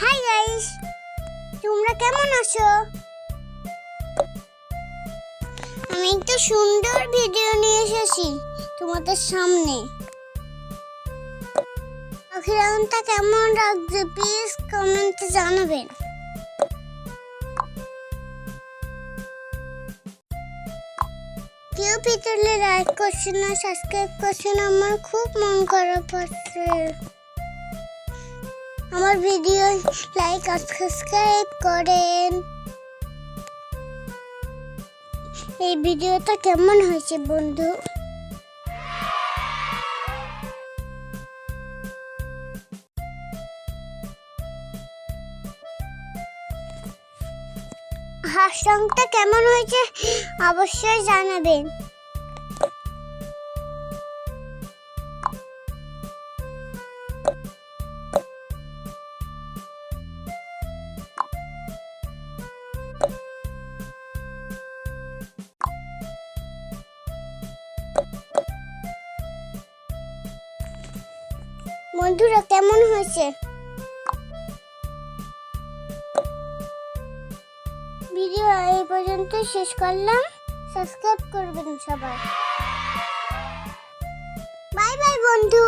Hi guys তোমরা কেমন আছো? আমি একটা সুন্দর ভিডিও নিয়ে এসেছি তোমাদের সামনে। পাখিরাউনটা কেমন লাগছে? প্লিজ কমেন্টে জানাবেন। কেউ ভিডিওলে লাইক করছে না সাবস্ক্রাইব করছে না, আমার খুব মন খারাপ হচ্ছে আমার ভিডিও লাইক আর সাবস্ক্রাইব করেন। এই ভিডিওটা কেমন হয়েছে বন্ধু? হাঁস রংটা কেমন হয়েছে? অবশ্যই জানাবেন। বন্ধুরা কেমন হয়েছে? ভিডিও এই পর্যন্ত শেষ করলাম। সাবস্ক্রাইব করবেন সবাই। বাই বাই বন্ধু।